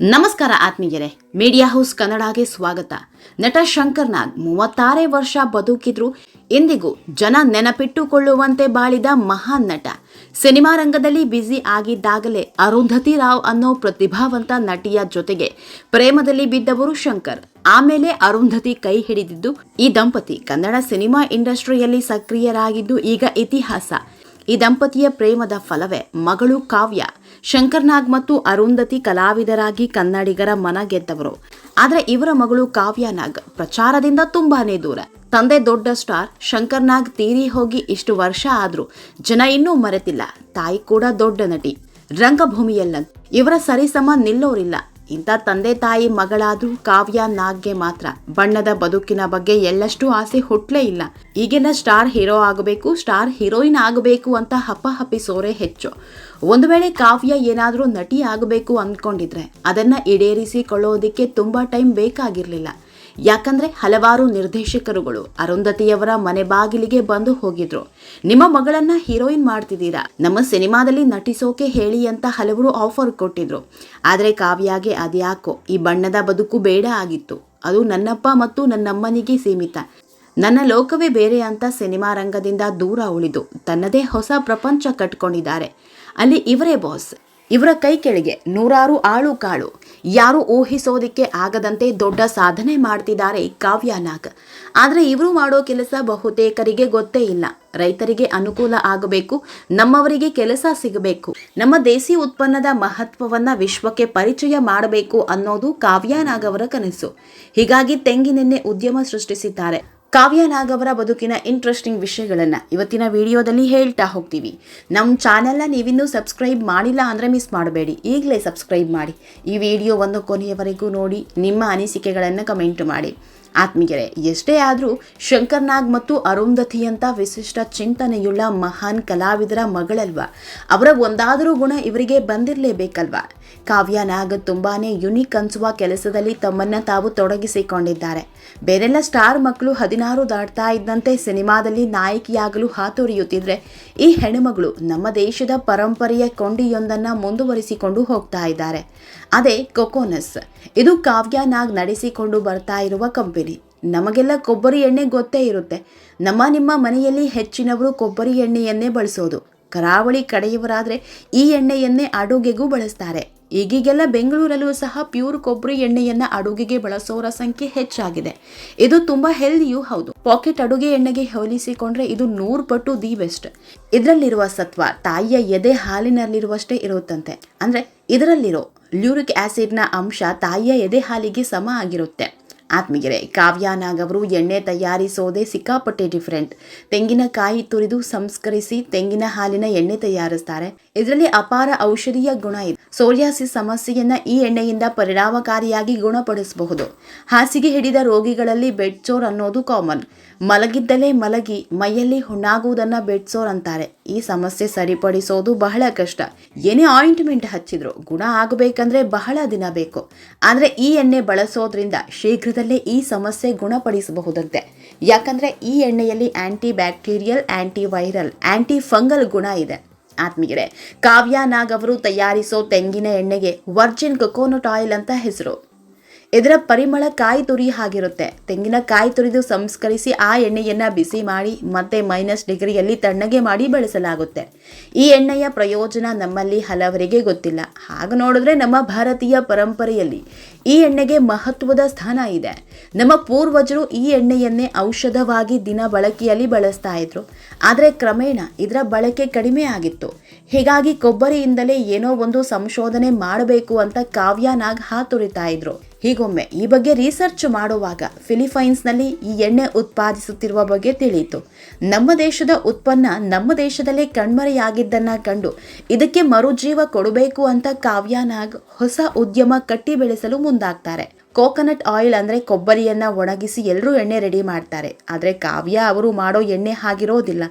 ನಮಸ್ಕಾರ ಆತ್ಮೀಯರೇ, media house ಕನ್ನಡಗೆ ಸ್ವಾಗತ. ನಟ ಶಂಕರ್ ನಾಗ್ ಮೂವತ್ತಾರೇ ವರ್ಷ ಬದುಕಿದ್ರು ಇಂದಿಗೂ ಜನ ನೆನಪಿಟ್ಟುಕೊಳ್ಳುವಂತೆ ಬಾಳಿದ ಮಹಾನ್ ನಟ. ಸಿನಿಮಾ ರಂಗದಲ್ಲಿ ಬ್ಯುಸಿ ಆಗಿದ್ದಾಗಲೇ ಅರುಂಧತಿ ರಾವ್ ಅನ್ನೋ ಪ್ರತಿಭಾವಂತ ನಟಿಯ ಜೊತೆಗೆ ಪ್ರೇಮದಲ್ಲಿ ಬಿದ್ದವರು ಶಂಕರ್. ಆಮೇಲೆ ಅರುಂಧತಿ ಕೈ ಹಿಡಿದಿದ್ದು, ಈ ದಂಪತಿ ಕನ್ನಡ ಸಿನಿಮಾ ಇಂಡಸ್ಟ್ರಿಯಲ್ಲಿ ಸಕ್ರಿಯರಾಗಿದ್ದು ಈಗ ಇತಿಹಾಸ. ಈ ದಂಪತಿಯ ಪ್ರೇಮದ ಫಲವೇ ಮಗಳು ಕಾವ್ಯ. ಶಂಕರ್ ನಾಗ್ ಮತ್ತು ಅರುಂಧತಿ ಕಲಾವಿದರಾಗಿ ಕನ್ನಡಿಗರ ಮನ ಗೆದ್ದವರು. ಆದ್ರೆ ಇವರ ಮಗಳು ಕಾವ್ಯ ನಾಗ್ ಪ್ರಚಾರದಿಂದ ತುಂಬಾನೇ ದೂರ. ತಂದೆ ದೊಡ್ಡ ಸ್ಟಾರ್, ಶಂಕರ್ನಾಗ್ ತೀರಿ ಹೋಗಿ ಇಷ್ಟು ವರ್ಷ ಆದ್ರೂ ಜನ ಇನ್ನೂ ಮರೆತಿಲ್ಲ. ತಾಯಿ ಕೂಡ ದೊಡ್ಡ ನಟಿ. ರಂಗಭೂಮಿಯಲ್ಲ ಇವರ ಸರಿಸಮ ನಿಲ್ಲೋರಿಲ್ಲ. ಇಂಥ ತಂದೆ ತಾಯಿ ಮಗಳಾದ್ರೂ ಕಾವ್ಯ ನಾಗ್ಗೆ ಮಾತ್ರ. ಬಣ್ಣದ ಬದುಕಿನ ಬಗ್ಗೆ ಎಳ್ಳಷ್ಟು ಆಸೆ ಹುಟ್ಲೇ ಇಲ್ಲ. ಈಗೆಲ್ಲ ಸ್ಟಾರ್ ಹೀರೋ ಆಗಬೇಕು, ಸ್ಟಾರ್ ಹೀರೋಯಿನ್ ಆಗಬೇಕು ಅಂತ ಹಪ್ಪ ಹಪ್ಪಿ ಸೋರೆ ಹೆಚ್ಚು. ಒಂದು ವೇಳೆ ಕಾವ್ಯ ಏನಾದರೂ ನಟಿ ಆಗಬೇಕು ಅಂದ್ಕೊಂಡಿದ್ರೆ ಅದನ್ನ ಈಡೇರಿಸಿಕೊಳ್ಳೋದಿಕ್ಕೆ ತುಂಬಾ ಟೈಮ್ ಬೇಕಾಗಿರ್ಲಿಲ್ಲ. ಯಾಕಂದ್ರೆ ಹಲವಾರು ನಿರ್ದೇಶಕರುಗಳು ಅರುಂಧತಿಯವರ ಮನೆ ಬಾಗಿಲಿಗೆ ಬಂದು ಹೋಗಿದ್ರು. ನಿಮ್ಮ ಮಗಳನ್ನ ಹೀರೋಯಿನ್ ಮಾಡ್ತಿದ್ದೀರಾ? ನಮ್ಮ ಸಿನಿಮಾದಲ್ಲಿ ನಟಿಸೋಕೆ ಹೇಳಿ ಅಂತ ಹಲವರು ಆಫರ್ ಕೊಟ್ಟಿದ್ರು. ಆದ್ರೆ ಕಾವ್ಯಾಗೆ ಅದ್ಯಾಕೋ, ಈ ಬಣ್ಣದ ಬದುಕು ಬೇಡ ಆಗಿತ್ತು. ಅದು ನನ್ನಪ್ಪ ಮತ್ತು ನನ್ನಮ್ಮನಿಗೆ ಸೀಮಿತ. ನನ್ನ ಲೋಕವೇ ಬೇರೆ ಅಂತ ಸಿನಿಮಾ ರಂಗದಿಂದ ದೂರ ಉಳಿದು ತನ್ನದೇ ಹೊಸ ಪ್ರಪಂಚ ಕಟ್ಕೊಂಡಿದ್ದಾರೆ. ಅಲ್ಲಿ ಇವರೇ ಬಾಸ್ ಇವರ ಕೈ ಕೆಳಗೆ ನೂರಾರು ಆಳು ಕಾಳು. ಯಾರು ಊಹಿಸೋದಕ್ಕೆ ಆಗದಂತೆ ದೊಡ್ಡ ಸಾಧನೆ ಮಾಡ್ತಿದ್ದಾರೆ ಕಾವ್ಯ ನಾಗ್ ಆದರೆ ಇವರು ಮಾಡೋ ಕೆಲಸ ಬಹುತೇಕರಿಗೆ ಗೊತ್ತೇ ಇಲ್ಲ. ರೈತರಿಗೆ ಅನುಕೂಲ ಆಗಬೇಕು, ನಮ್ಮವರಿಗೆ ಕೆಲಸ ಸಿಗಬೇಕು. ನಮ್ಮ ದೇಸಿ ಉತ್ಪನ್ನದ ಮಹತ್ವವನ್ನ ವಿಶ್ವಕ್ಕೆ ಪರಿಚಯ ಮಾಡಬೇಕು ಅನ್ನೋದು ಕಾವ್ಯ ನಾಗ್ ಅವರ ಕನಸು. ಹೀಗಾಗಿ ತೆಂಗಿನೆಣ್ಣೆ ಉದ್ಯಮ ಸೃಷ್ಟಿಸಿದ್ದಾರೆ. ಕಾವ್ಯ ನಾಗ್ ಅವರ ಬದುಕಿನ ಇಂಟ್ರೆಸ್ಟಿಂಗ್ ವಿಷಯಗಳನ್ನು ಇವತ್ತಿನ ವಿಡಿಯೋದಲ್ಲಿ ಹೇಳ್ತಾ ಹೋಗ್ತೀವಿ. ನಮ್ಮ ಚಾನೆಲ್ನ ನೀವಿನ್ನೂ ಸಬ್ಸ್ಕ್ರೈಬ್ ಮಾಡಿಲ್ಲ ಅಂದರೆ ಮಿಸ್ ಮಾಡಬೇಡಿ. ಈಗಲೇ ಸಬ್ಸ್ಕ್ರೈಬ್ ಮಾಡಿ. ಈ ವಿಡಿಯೋವನ್ನು ಕೊನೆಯವರೆಗೂ ನೋಡಿ, ನಿಮ್ಮ ಅನಿಸಿಕೆಗಳನ್ನು ಕಮೆಂಟ್ ಮಾಡಿ. ಆತ್ಮೀಯರೇ, ಎಷ್ಟೇ ಆದರೂ ಶಂಕರ್ನಾಗ್ ಮತ್ತು ಅರುಂಧತಿಯಂಥ ವಿಶಿಷ್ಟ ಚಿಂತನೆಯುಳ್ಳ ಮಹಾನ್ ಕಲಾವಿದರ ಮಗಳಲ್ವಾ? ಅವರ ಒಂದಾದರೂ ಗುಣ ಇವರಿಗೆ ಬಂದಿರಲೇಬೇಕಲ್ವಾ? ಕಾವ್ಯ ನಾಗ್ ತುಂಬಾನೇ ಯುನಿಕ್ ಅನ್ಸುವ ಕೆಲಸದಲ್ಲಿ ತಮ್ಮನ್ನ ತಾವು ತೊಡಗಿಸಿಕೊಂಡಿದ್ದಾರೆ. ಬೇರೆಲ್ಲ ಸ್ಟಾರ್ ಮಕ್ಕಳು ಹದಿನಾರು ದಾಟ್ತಾ ಇದ್ದಂತೆ ಸಿನಿಮಾದಲ್ಲಿ ನಾಯಕಿಯಾಗಲು ಹಾತೊರೆಯುತ್ತಿದ್ರೆ ಈ ಹೆಣ್ಣುಮಗಳು ನಮ್ಮ ದೇಶದ ಪರಂಪರೆಯ ಕೊಂಡಿಯೊಂದನ್ನ ಮುಂದುವರಿಸಿಕೊಂಡು ಹೋಗ್ತಾ ಇದ್ದಾರೆ. ಅದೇ ಕೊಕೋನಸ್ ಇದು ಕಾವ್ಯ ನಾಗ್ ನಡೆಸಿಕೊಂಡು ಬರ್ತಾ ಇರುವ ಕಂಪನಿ ನಮಗೆಲ್ಲ ಕೊಬ್ಬರಿ ಎಣ್ಣೆ ಗೊತ್ತೇ ಇರುತ್ತೆ. ನಮ್ಮ ನಿಮ್ಮ ಮನೆಯಲ್ಲಿ ಹೆಚ್ಚಿನವರು ಕೊಬ್ಬರಿ ಎಣ್ಣೆಯನ್ನೇ ಬಳಸೋದು. ಕರಾವಳಿ ಕಡೆಯವರಾದರೆ ಈ ಎಣ್ಣೆಯನ್ನೇ ಅಡುಗೆಗೂ ಬಳಸ್ತಾರೆ. ಈಗೀಗೆಲ್ಲ ಬೆಂಗಳೂರಲ್ಲೂ ಸಹ ಪ್ಯೂರ್ ಕೊಬ್ಬರಿ ಎಣ್ಣೆಯನ್ನ ಅಡುಗೆಗೆ ಬಳಸೋರ ಸಂಖ್ಯೆ ಹೆಚ್ಚಾಗಿದೆ. ಇದು ತುಂಬಾ ಹೆಲ್ದಿಯೂ ಹೌದು. ಪಾಕೆಟ್ ಅಡುಗೆ ಎಣ್ಣೆಗೆ ಹೋಲಿಸಿಕೊಂಡ್ರೆ ಇದು ನೂರು ಪಟ್ಟು ದಿ ಬೆಸ್ಟ್. ಇದರಲ್ಲಿರುವ ಸತ್ವ ತಾಯಿಯ ಎದೆ ಹಾಲಿನಲ್ಲಿರುವಷ್ಟೇ ಇರುತ್ತಂತೆ. ಅಂದ್ರೆ ಇದರಲ್ಲಿರೋ ಲ್ಯೂರಿಕ್ ಆಸಿಡ್ನ ಅಂಶ ತಾಯಿಯ ಎದೆ ಹಾಲಿಗೆ ಸಮ ಆಗಿರುತ್ತೆ. ಆತ್ಮಗೆರೆ ಕಾವ್ಯಾನಾಗ್ ಅವರು ಎಣ್ಣೆ ತಯಾರಿಸೋದೇ ಸಿಕ್ಕಾಪಟ್ಟೆ ಡಿಫ್ರೆಂಟ್. ತೆಂಗಿನಕಾಯಿ ತುರಿದು ಸಂಸ್ಕರಿಸಿ ತೆಂಗಿನ ಹಾಲಿನ ಎಣ್ಣೆ ತಯಾರಿಸ್ತಾರೆ. ಇದರಲ್ಲಿ ಅಪಾರ ಔಷಧೀಯ ಗುಣ ಇದೆ. ಸೋರಿಯಾಸಿಸ್ ಸಮಸ್ಯೆಯನ್ನು ಈ ಎಣ್ಣೆಯಿಂದ ಪರಿಣಾಮಕಾರಿಯಾಗಿ ಗುಣಪಡಿಸಬಹುದು. ಹಾಸಿಗೆ ಹಿಡಿದ ರೋಗಿಗಳಲ್ಲಿ ಬೆಡ್ ಸೋರ್ ಅನ್ನೋದು ಕಾಮನ್. ಮಲಗಿದ್ದಲೇ ಮಲಗಿ, ಮೈಯಲ್ಲಿ ಹುಣ್ಣಾಗುವುದನ್ನು ಬೆಡ್ ಸೋರ್ ಅಂತಾರೆ. ಈ ಸಮಸ್ಯೆ ಸರಿಪಡಿಸೋದು ಬಹಳ ಕಷ್ಟ. ಏನೇ ಆಯಿಂಟ್ಮೆಂಟ್ ಹಚ್ಚಿದ್ರು ಗುಣ ಆಗಬೇಕಂದ್ರೆ ಬಹಳ ದಿನ ಬೇಕು. ಆದರೆ ಈ ಎಣ್ಣೆ ಬಳಸೋದ್ರಿಂದ ಶೀಘ್ರದಲ್ಲೇ ಈ ಸಮಸ್ಯೆ ಗುಣಪಡಿಸಬಹುದಂತೆ. ಯಾಕಂದರೆ ಈ ಎಣ್ಣೆಯಲ್ಲಿ anti bacterial anti viral anti fungal ಗುಣ ಇದೆ. ಆತ್ಮೀಯರೇ ಕಾವ್ಯ ನಾಗ್ ಅವರು ತಯಾರಿಸೋ ತೆಂಗಿನ ಎಣ್ಣೆಗೆ ವರ್ಜಿನ್ ಕೊಕೋನಟ್ ಆಯಿಲ್ ಅಂತ ಹೆಸರು. ಇದರ ಪರಿಮಳ ಕಾಯಿ ತುರಿ ಆಗಿರುತ್ತೆ ತೆಂಗಿನ ಕಾಯಿ ತುರಿದು ಸಂಸ್ಕರಿಸಿ ಆ ಎಣ್ಣೆಯನ್ನು ಬಿಸಿ ಮಾಡಿ, ಮತ್ತೆ ಮೈನಸ್ ಡಿಗ್ರಿಯಲ್ಲಿ ತಣ್ಣಗೆ ಮಾಡಿ ಬಳಸಲಾಗುತ್ತೆ. ಈ ಎಣ್ಣೆಯ ಪ್ರಯೋಜನ ನಮ್ಮಲ್ಲಿ ಹಲವರಿಗೆ ಗೊತ್ತಿಲ್ಲ. ಹಾಗೆ ನೋಡಿದ್ರೆ ನಮ್ಮ ಭಾರತೀಯ ಪರಂಪರೆಯಲ್ಲಿ ಈ ಎಣ್ಣೆಗೆ ಮಹತ್ವದ ಸ್ಥಾನ ಇದೆ. ನಮ್ಮ ಪೂರ್ವಜರು ಈ ಎಣ್ಣೆಯನ್ನೇ ಔಷಧವಾಗಿ ದಿನ ಬಳಕೆಯಲ್ಲಿ ಬಳಸ್ತಾ ಇದ್ರು. ಆದರೆ ಕ್ರಮೇಣ ಇದರ ಬಳಕೆ ಕಡಿಮೆ ಆಗಿತ್ತು. ಹೀಗಾಗಿ ಕೊಬ್ಬರಿಯಿಂದಲೇ ಏನೋ ಒಂದು ಸಂಶೋಧನೆ ಮಾಡಬೇಕು ಅಂತ ಕಾವ್ಯ ನಾಗ್ ಹಾತೊರಿತಾ ಇದ್ರು. ಹೀಗೊಮ್ಮೆ ಈ ಬಗ್ಗೆ ರಿಸರ್ಚ್ ಮಾಡುವಾಗ ಫಿಲಿಪೈನ್ಸ್ನಲ್ಲಿ ಈ ಎಣ್ಣೆ ಉತ್ಪಾದಿಸುತ್ತಿರುವ ಬಗ್ಗೆ ತಿಳಿಯಿತು. ನಮ್ಮ ದೇಶದ ಉತ್ಪನ್ನ ನಮ್ಮ ದೇಶದಲ್ಲೇ ಕಣ್ಮರೆಯಾಗಿದ್ದನ್ನು ಕಂಡು ಇದಕ್ಕೆ ಮರುಜೀವ ಕೊಡಬೇಕು ಅಂತ ಕಾವ್ಯಾನಾಗ್ ಹೊಸ ಉದ್ಯಮ ಕಟ್ಟಿ ಬೆಳೆಸಲು ಮುಂದಾಗ್ತಾರೆ. ಕೋಕೋನಟ್ ಆಯಿಲ್ ಅಂದರೆ ಕೊಬ್ಬರಿಯನ್ನು ಒಣಗಿಸಿ ಎಲ್ಲರೂ ಎಣ್ಣೆ ರೆಡಿ ಮಾಡ್ತಾರೆ. ಆದರೆ ಕಾವ್ಯ ಅವರು ಮಾಡೋ ಎಣ್ಣೆ ಹಾಗಿರೋದಿಲ್ಲ.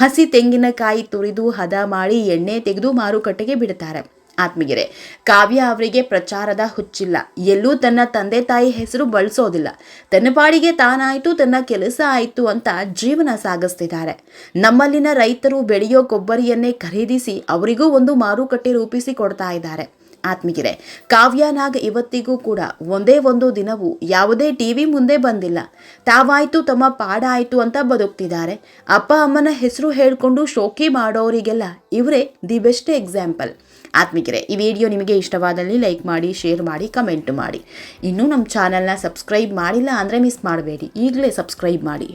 ಹಸಿ ತೆಂಗಿನಕಾಯಿ ತುರಿದು ಹದ ಮಾಡಿ ಎಣ್ಣೆ ತೆಗೆದು ಮಾರುಕಟ್ಟೆಗೆ ಬಿಡ್ತಾರೆ. ಆತ್ಮೀಯರೇ, ಕಾವ್ಯ ಅವರಿಗೆ ಪ್ರಚಾರದ ಹುಚ್ಚಿಲ್ಲ. ಎಲ್ಲೂ ತನ್ನ ತಂದೆ ತಾಯಿ ಹೆಸರು ಬಳಸೋದಿಲ್ಲ. ತನ್ನ ಪಾಡಿಗೆ ತಾನಾಯ್ತು, ತನ್ನ ಕೆಲಸ ಆಯ್ತು ಅಂತ ಜೀವನ ಸಾಗಿಸ್ತಿದ್ದಾರೆ. ನಮ್ಮಲ್ಲಿನ ರೈತರು ಬೆಳೆಯೋ ಕೊಬ್ಬರಿಯನ್ನೇ ಖರೀದಿಸಿ ಅವರಿಗೂ ಒಂದು ಮಾರುಕಟ್ಟೆ ರೂಪಿಸಿ ಕೊಡ್ತಾ ಇದ್ದಾರೆ. ಆತ್ಮಿಗೆರೆ ಕಾವ್ಯಾನಾಗ ಇವತ್ತಿಗೂ ಕೂಡ ಒಂದೇ ಒಂದು ದಿನವೂ ಯಾವುದೇ ಟಿವಿ ಮುಂದೆ ಬಂದಿಲ್ಲ. ತಾವಾಯ್ತು, ತಮ್ಮ ಪಾಡಾಯಿತು ಅಂತ ಬದುಕ್ತಿದ್ದಾರೆ. ಅಪ್ಪ ಅಮ್ಮನ ಹೆಸರು ಹೇಳಿಕೊಂಡು ಶೋಕಿ ಮಾಡೋರಿಗೆಲ್ಲ ಇವರೇ ದಿ ಬೆಸ್ಟ್ ಎಕ್ಸಾಂಪಲ್. ಆತ್ಮಿಕರೆ ಈ ವಿಡಿಯೋ ನಿಮಗೆ ಇಷ್ಟವಾದಲ್ಲಿ ಲೈಕ್ ಮಾಡಿ, ಶೇರ್ ಮಾಡಿ, ಕಮೆಂಟ್ ಮಾಡಿ. ಇನ್ನೂ ನಮ್ಮ ಚಾನಲ್ನ ಸಬ್ಸ್ಕ್ರೈಬ್ ಮಾಡಿಲ್ಲ ಅಂದರೆ ಮಿಸ್ ಮಾಡಬೇಡಿ. ಈಗಲೇ ಸಬ್ಸ್ಕ್ರೈಬ್ ಮಾಡಿ.